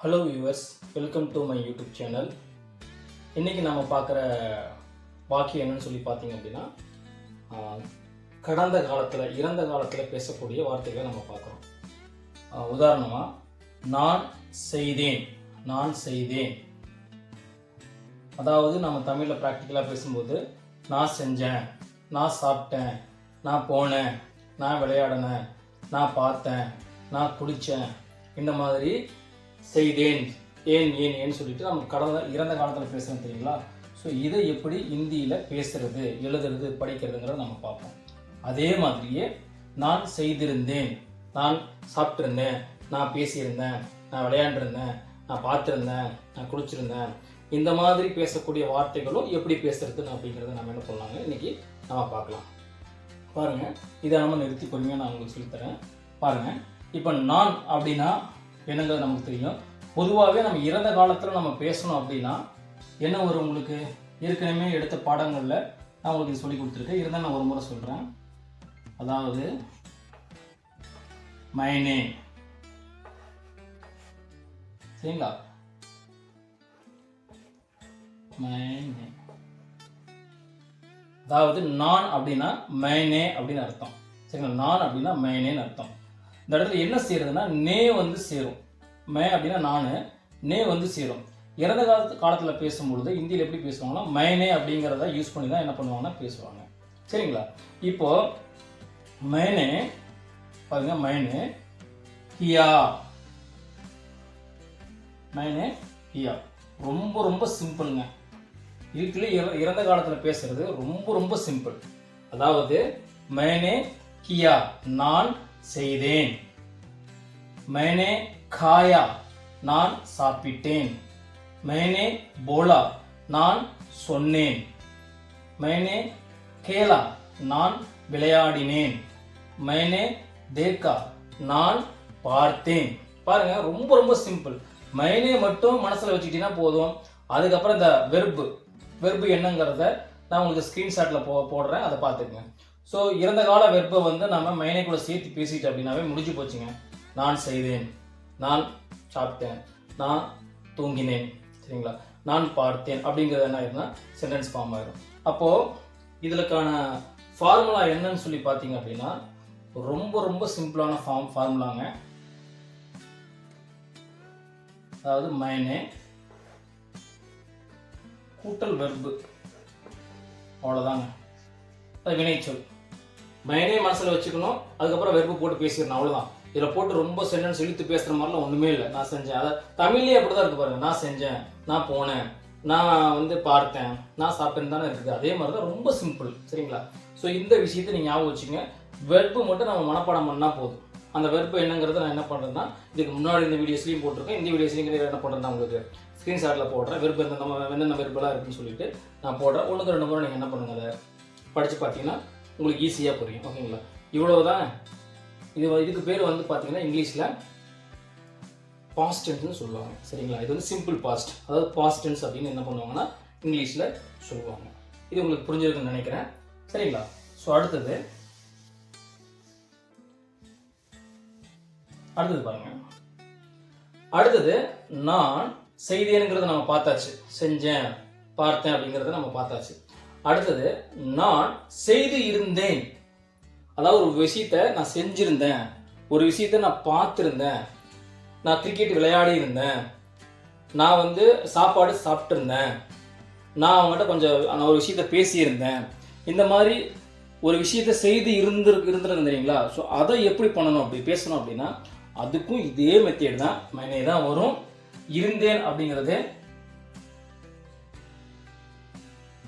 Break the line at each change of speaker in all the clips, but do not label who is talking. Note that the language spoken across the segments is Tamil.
Hello viewers welcome to my YouTube channel இன்றைக்கி நம்ம பார்க்குற வாக்கியம் என்னன்னு சொல்லி பார்த்தீங்க அப்படின்னா கடந்த காலத்தில் இறந்த காலத்தில் பேசக்கூடிய வார்த்தைகளை நம்ம பார்க்குறோம். உதாரணமாக நான் செய்தேன் நான் செய்தேன். அதாவது நம்ம தமிழில் ப்ராக்டிக்கலாக பேசும்போது நான் செஞ்சேன் நான் சாப்பிட்டேன் நான் போனேன் நான் விளையாடினேன் நான் பார்த்தேன் நான் குளித்தேன். இந்த மாதிரி செய்தேன் ஏன் ஏன் ஏன்னு சொல்லிட்டு நம்ம கடந்த இறந்த காலத்தில் பேசுகிறோம் தெரியுங்களா? ஸோ இதை எப்படி இந்தியில் பேசுறது எழுதுறது படிக்கிறதுங்கிறத நம்ம பார்ப்போம். அதே மாதிரியே நான் செய்திருந்தேன். நான் சாப்பிட்ருந்தேன் நான் பேசியிருந்தேன் நான் விளையாண்டுருந்தேன் நான் பார்த்துருந்தேன் நான் குளிச்சிருந்தேன் இந்த மாதிரி பேசக்கூடிய வார்த்தைகளும் எப்படி பேசுறது அப்படிங்கிறத நம்ம என்ன பண்ணலாங்க? இன்றைக்கி நம்ம பார்க்கலாம். பாருங்கள் இதை நம்ம நிறுத்தி பொறுமையாக நான் உங்களுக்கு சொல்லித்தரேன். பாருங்கள் இப்போ நான் அப்படின்னா என்னங்கிறது நமக்கு தெரியும். பொதுவாகவே நம்ம இறந்த காலத்தில் நம்ம பேசணும் அப்படின்னா என்ன வரும் உங்களுக்கு? ஏற்கனவே எடுத்த பாடங்களில் நான் உங்களுக்கு இது சொல்லி கொடுத்துருக்கேன். இருந்தால் நான் ஒரு முறை சொல்கிறேன் அதாவது மைனே சரிங்களா? மைனே அதாவது நான் அப்படின்னா மைனே அப்படின்னு அர்த்தம். சரிங்களா? நான் அப்படின்னா மைனேன்னு அர்த்தம். இந்த இடத்துல என்ன செய்யறதுன்னா நே வந்து சேரும். மே அப்படின்னா நான் நே வந்து சேரும். இறந்த காலத்து காலத்தில் பேசும்பொழுது இந்தியில் எப்படி பேசுவாங்கன்னா மைனே அப்படிங்கிறத யூஸ் பண்ணி தான் என்ன பண்ணுவாங்கன்னா பேசுவாங்க. சரிங்களா? இப்போ மைனே பாருங்க மைனே ஹியா. மைனே ஹியா. ரொம்ப ரொம்ப சிம்பிளுங்க. இதுக்குள்ளே இற- இறந்த காலத்தில் பேசுறது ரொம்ப ரொம்ப சிம்பிள். அதாவது மைனே கியா நான் செய்தேன். மைனே காயா நான் சாப்பிட்டேன். மைனே போலா நான் சொன்னேன். மைனே கேலா நான் விளையாடினேன். மைனே தேக்கா நான் பார்த்தேன். பாருங்க ரொம்ப ரொம்ப சிம்பிள். மைனே மட்டும் மனசில் வச்சுக்கிட்டீங்கன்னா போதும். அதுக்கப்புறம் இந்த வெர்பு வெர்பு என்னங்கிறத நான் உங்களுக்கு ஸ்க்ரீன்ஷாட்டில் போ போடுறேன் அதை பார்த்துக்குங்க. ஸோ இறந்த கால வெர்பை வந்து நம்ம மைனே கூட சேர்த்து பேசிட்டு அப்படின்னாவே முடிஞ்சு போச்சுங்க. நான் செய்தேன். நான் சாப்பிட்டேன் நான் தூங்கினேன் சரிங்களா? நான் பார்த்தேன் அப்படிங்கிறது என்ன ஆயிருந்தா சென்டென்ஸ் ஃபார்ம் ஆயிரும். அப்போது இதுலக்கான ஃபார்முலா என்னன்னு சொல்லி பார்த்தீங்க அப்படின்னா ரொம்ப ரொம்ப சிம்பிளான ஃபார்ம் ஃபார்முலாங்க அதாவது மைனே கூட்டல் வெர்பு அவ்வளோதாங்க அது வினைச்சொல். மைனே மனசில் வச்சுக்கணும் அதுக்கப்புறம் வெர்பு போட்டு பேசிடணும் அவ்வளோதான் இதில் போட்டு ரொம்ப சென்டென்ஸ் இழுத்து பேசுகிற மாதிரிலாம் ஒன்றுமே இல்லை. நான் செஞ்சேன். அதை தமிழ்லேயே அப்படி தான் இருக்கு பாருங்க. நான் செஞ்சேன். நான் போனேன். நான் வந்து பார்த்தேன். நான் சாப்பிட்டேன்னு தானே இருக்குது. அதே மாதிரி தான் ரொம்ப சிம்பிள் சரிங்களா? ஸோ இந்த விஷயத்தை நீங்கள் ஞாபகம் வச்சுங்க வெர்பு மட்டும் நம்ம மனப்பாடம் பண்ணால் போதும். அந்த வெர்பு என்னங்கிறத நான் என்ன பண்ணுறேன்னா இதுக்கு முன்னாடி இந்த வீடியோஸ்லையும் போட்டிருக்கேன். இந்த வீடியோஸ்லையும் என்ன பண்ணுறேன் உங்களுக்கு ஸ்க்ரீன்ஷாட்டில் போடுறேன். வெறுப்பு எந்த நம்ம என்னென்ன வெறுப்பெல்லாம் இருக்குன்னு சொல்லிட்டு நான் போடுறேன். ஒன்றுக்கு ரெண்டு முறை நீங்கள் என்ன பண்ணுங்க அதை படித்து பார்த்தீங்கன்னா உங்களுக்கு ஈஸியாக புரியும். ஓகேங்களா? இவ்வளோ தான் இது இதுக்கு பேர் வந்து பார்த்தீங்கன்னா இங்கிலீஷில் பாஸ்ட் டென்ஸ்னு சொல்லுவாங்க. சரிங்களா? இது வந்து சிம்பிள் பாஸ்ட் அதாவது பாஸ்ட் டென்ஸ் அப்படின்னு என்ன பண்ணுவாங்கன்னா இங்கிலீஷில் சொல்லுவாங்க. இது உங்களுக்கு புரிஞ்சிருக்குன்னு நினைக்கிறேன். சரிங்களா? ஸோ அடுத்தது. அடுத்தது பாருங்க. அடுத்தது நான் செய்தேனுங்கிறத நம்ம பார்த்தாச்சு. செஞ்சேன் பார்த்தேன் அப்படிங்கிறத நம்ம பார்த்தாச்சு. அடுத்தது நான் செய்து இருந்தேன். அதாவது ஒரு விஷயத்த நான் செஞ்சுருந்தேன். ஒரு விஷயத்த நான் பார்த்துருந்தேன். நான் கிரிக்கெட் விளையாடி இருந்தேன் நான் வந்து சாப்பாடு சாப்பிட்ருந்தேன் நான் அவங்ககிட்ட கொஞ்சம் நான் ஒரு விஷயத்த பேசியிருந்தேன். இந்த மாதிரி ஒரு விஷயத்த செய்து இருந்து இருந்திருந்தேன் தெரியுங்களா? ஸோ அதை எப்படி பண்ணணும் அப்படி பேசணும் அப்படின்னா அதுக்கும் இதே மெத்தேட் தான். மைனே தான் வரும். இருந்தேன் அப்படிங்கிறது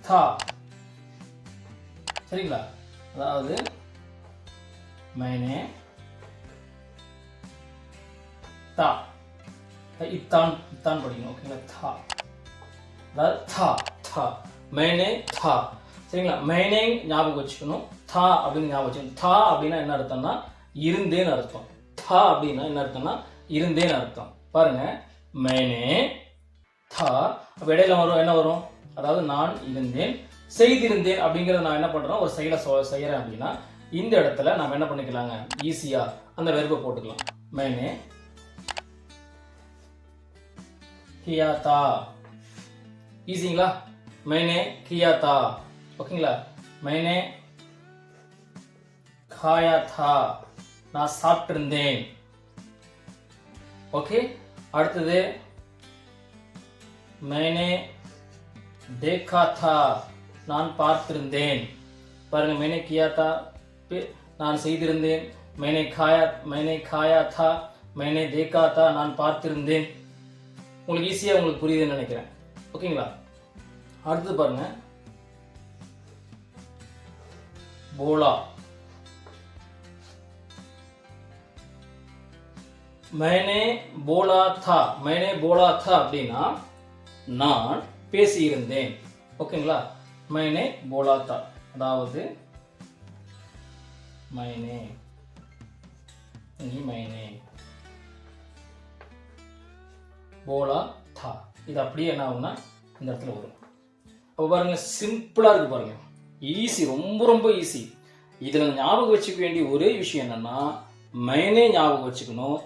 தா. சரிங்களா? அதாவது மைனே தா இத்தான் இத்தான் படிக்கணும் ஓகேங்களா தா அதாவது தா தா மைனே தா சரிங்களா மைனே ஞாபகம் வச்சுக்கணும் தா அப்படின்னு ஞாபகம் வச்சுக்கணும் தா அப்படின்னா என்ன அர்த்தம்னா இருந்தேன்னு அர்த்தம் தா அப்படின்னா என்ன அர்த்தம்னா இருந்தேன்னு அர்த்தம் பாருங்க மைனே தா அப்போ இடையில வரும் என்ன வரும் அதாவது நான் இருந்தேன் செய்திருந்தேன் அப்படிங்கிறத நான் என்ன பண்றேன் ஒரு செயலை செய்யறேன் அப்படின்னா இந்த இடத்துல நம்ம என்ன பண்ணிக்கலாங்க? ஈஸியா அந்த வெறுப்பை போட்டுக்கலாம். மைனே கியா தா. ஈஸிங்களா மைனே கியா தா. ஓகேங்களா? மைனே காயா தா. நான் சாப்பிட்டிருந்தேன். ஓகே? அடுத்தது மைனே தேக்கா தா. நான் பார்த்திருந்தேன். பாருங்க மேனே கியா தா. நான் செய்திருந்தேன். மைனே காயா மைனே காயா தா மைனே தேக்கா தா நான் பார்த்திருந்தேன். உங்களுக்கு ஈஸியாக உங்களுக்கு புரியுதுன்னு நினைக்கிறேன். ஓகேங்களா? அடுத்தது பாருங்க. போலா. மைனே போலா தா மைனே போலா தா அப்படின்னா நான் பேசியிருந்தேன். ஓகேங்களா? மைனே போலா தா அதாவது my name. อันนี้ my name. โบลาทา இது அப்படியே என்ன ஆகும்னா இந்த இடத்துல வரும். அப்போ பாருங்கள் சிம்பிளாக இருக்குது பாருங்கள் ஈஸி ரொம்ப ரொம்ப ஈஸி இதில் ஞாபகம் வச்சுக்க வேண்டிய ஒரே விஷயம் என்னென்னா மைனே ஞாபகம் வச்சுக்கணும்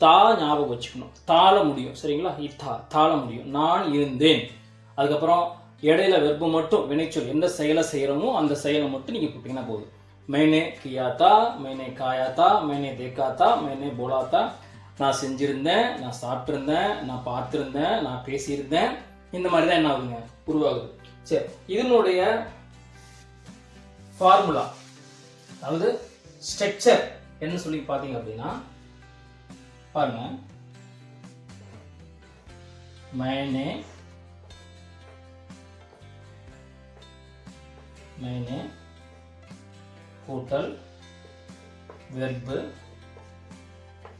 தா ஞாபகம் வச்சுக்கணும். தாள முடியும் சரிங்களா? இத்தா தாள முடியும். நான் இருந்தேன். அதுக்கப்புறம் இடையில வெப்பம் மட்டும் வினைச்சொல் எந்த செயலை செய்கிறோமோ அந்த செயலை மட்டும் நீங்கள் போட்டிங்கன்னா போதும். மைனே கியாத்தா மைனே காயாத்தா மைனே தேக்காத்தா மைனே போலாத்தா நான் செஞ்சுருந்தேன் நான் சாப்பிட்ருந்தேன் நான் பார்த்துருந்தேன் நான் பேசியிருந்தேன். இந்த மாதிரி தான் என்ன ஆகுங்க உருவாகுது. சரி இதனுடைய ஃபார்முலா அதாவது ஸ்ட்ரக்சர் என்ன சொல்லி பார்த்தீங்க அப்படின்னா பாருங்க. மைனே மைனே கூட்டல் வெர்பு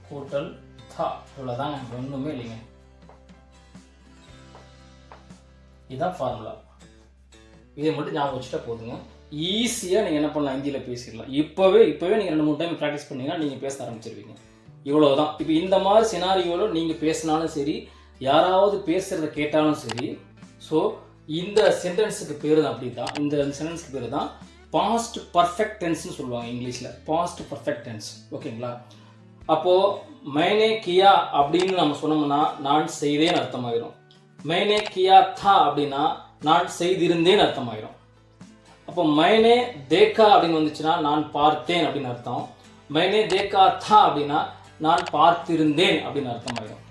கூட்டல் தா. இவ்வளோதாங்க ஒன்றுமே இல்லைங்க. இதுதான் ஃபார்முலா இதை மட்டும் ஞாபகம் வச்சுட்டா போதுங்க. ஈஸியாக நீங்கள் என்ன பண்ணலாம்? ஹிந்தியில் பேசிடலாம். இப்போவே இப்போவே நீங்கள் ரெண்டு மூணு டைம் ப்ராக்டிஸ் பண்ணீங்கன்னா நீங்கள் பேச ஆரம்பிச்சிருவீங்க. இவ்வளோதான் இப்போ இந்த மாதிரி சினாரியோவில் நீங்கள் பேசினாலும் சரி யாராவது பேசுகிறத கேட்டாலும் சரி ஸோ இந்த சென்டென்ஸுக்கு பேர் தான் அப்படி தான் இந்த சென்டென்ஸுக்கு பேர் தான் பாஸ்ட் பர்ஃபெக்ட் டென்ஸ்னு சொல்லுவாங்க இங்கிலீஷில். பாஸ்ட் பர்ஃபெக்ட் டென்ஸ் ஓகேங்களா? அப்போது மைனே கியா அப்படின்னு நம்ம சொன்னோம்னா நான் செய்தேன் அர்த்தமாயிரும். மைனே கியா தா அப்படின்னா நான் செய்திருந்தேன்னு அர்த்தமாயிரும். அப்போ மைனே தேக்கா அப்படின்னு வந்துச்சுன்னா நான் பார்த்தேன் அப்படின்னு அர்த்தம். மைனே தேக்கா தா அப்படின்னா நான் பார்த்திருந்தேன் அப்படின்னு அர்த்தமாயிரும்.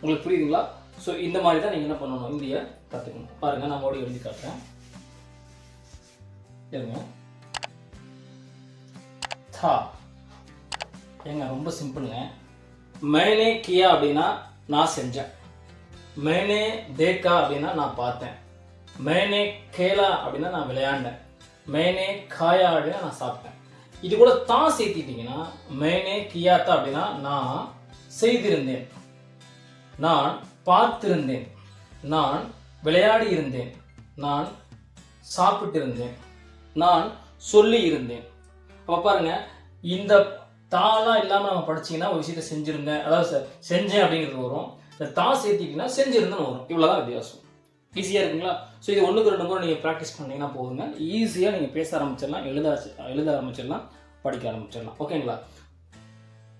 உங்களுக்கு புரியுதுங்களா? ஸோ இந்த மாதிரி தான் நீங்கள் என்ன பண்ணணும்? இந்திய கற்றுக்கணும் பாருங்க நான் மோடி எழுதி காட்டுறேன். இருங்க தா. ஏங்க ரொம்ப சிம்பிளுங்க. மேனே கியா அப்படின்னா நான் செஞ்சேன். மேனே தேக்கா அப்படின்னா நான் பார்த்தேன். மேனே கேலா அப்படின்னா நான் விளையாண்டேன். மேனே காயா அப்படின்னா நான் சாப்பிட்டேன். இது கூட தான் சேர்த்திட்டீங்கன்னா மேனே கியாத்தா அப்படின்னா நான் செய்திருந்தேன். நான் பார்த்திருந்தேன். நான் விளையாடி இருந்தேன் நான் சாப்பிட்டிருந்தேன். நான் சொல்லி இருந்தேன் அப்போ பாருங்க இந்த தாலாம் இல்லாமல் நம்ம படிச்சீங்கன்னா ஒரு விஷயத்தை செஞ்சுருங்க. அதாவது சார் செஞ்சேன் அப்படிங்கிறது வரும். இந்த தா சேர்த்திக்கிங்கன்னா செஞ்சிருந்தேன்னு வரும். இவ்வளோதான் வித்தியாசம். ஈஸியாக இருக்குங்களா? ஸோ இது ஒன்றுக்கு ரெண்டு முறை நீங்கள் ப்ராக்டிஸ் பண்ணிங்கன்னா போதுங்க. ஈஸியாக நீங்கள் பேச ஆரம்பிச்சிடலாம் எழுத எழுத ஆரம்பிச்சிடலாம் படிக்க ஆரம்பிச்சிடலாம். ஓகேங்களா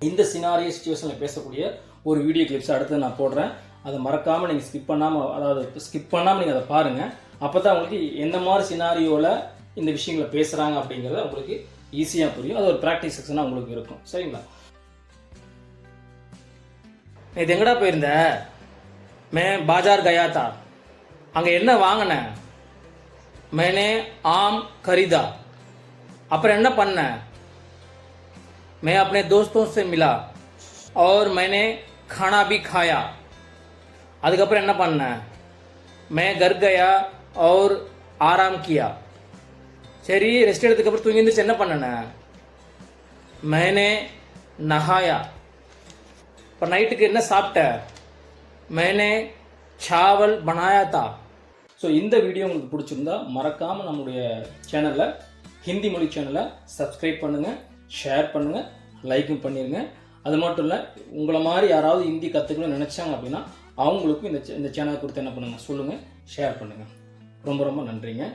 இந்த சினாரிய சுச்சுவேஷனில் பேசக்கூடிய ஒரு வீடியோ கிளிப்ஸ் அடுத்து நான் போடுறேன். அதை மறக்காமல் நீங்கள் ஸ்கிப் பண்ணாமல் அதாவது ஸ்கிப் பண்ணாமல் நீங்கள் அதை பாருங்கள் அப்போ தான் உங்களுக்கு எந்த மாதிரி சினாரியோவில் இந்த விஷயங்களை பேசுகிறாங்க அப்படிங்கிறது உங்களுக்கு ஈஸியாக புரியும் அது ஒரு ப்ராக்டிஸ் செக்ஷனாக உங்களுக்கு இருக்கும் சரிங்களா இது எங்கடா போயிருந்த மே பாஜார் கயா தா அங்கே என்ன வாங்கினேன் மேனே ஆம் खरीदा அப்புறம் என்ன பண்ணேன் मैं अपने दोस्तों से मिला और मैंने खाना भी खाया அதுக்கப்புறம் என்ன பண்ணேன் मैं घर गया और ஆராம் किया சரி ரெஸ்ட் எடுத்ததுக்கப்புறம் தூங்கி எந்திரிச்சு என்ன பண்ணன மேனே நஹாயா இப்போ நைட்டுக்கு என்ன சாப்பிட்ட? மேனே சாவல் பனாயாத்தா. ஸோ இந்த வீடியோ உங்களுக்கு பிடிச்சிருந்தா மறக்காமல் நம்மளுடைய சேனலில் ஹிந்தி மொழி சேனலை சப்ஸ்கிரைப் பண்ணுங்கள் ஷேர் பண்ணுங்கள் லைக்கும் பண்ணிடுங்க அது மட்டும் இல்லை உங்களை மாதிரி யாராவது ஹிந்தி கற்றுக்கணும்னு நினச்சாங்க அப்படின்னா அவங்களுக்கும் இந்த இந்த சேனலை கொடுத்து என்ன பண்ணுங்கள் சொல்லுங்கள் ஷேர் பண்ணுங்கள் ரொம்ப ரொம்ப நன்றிங்க.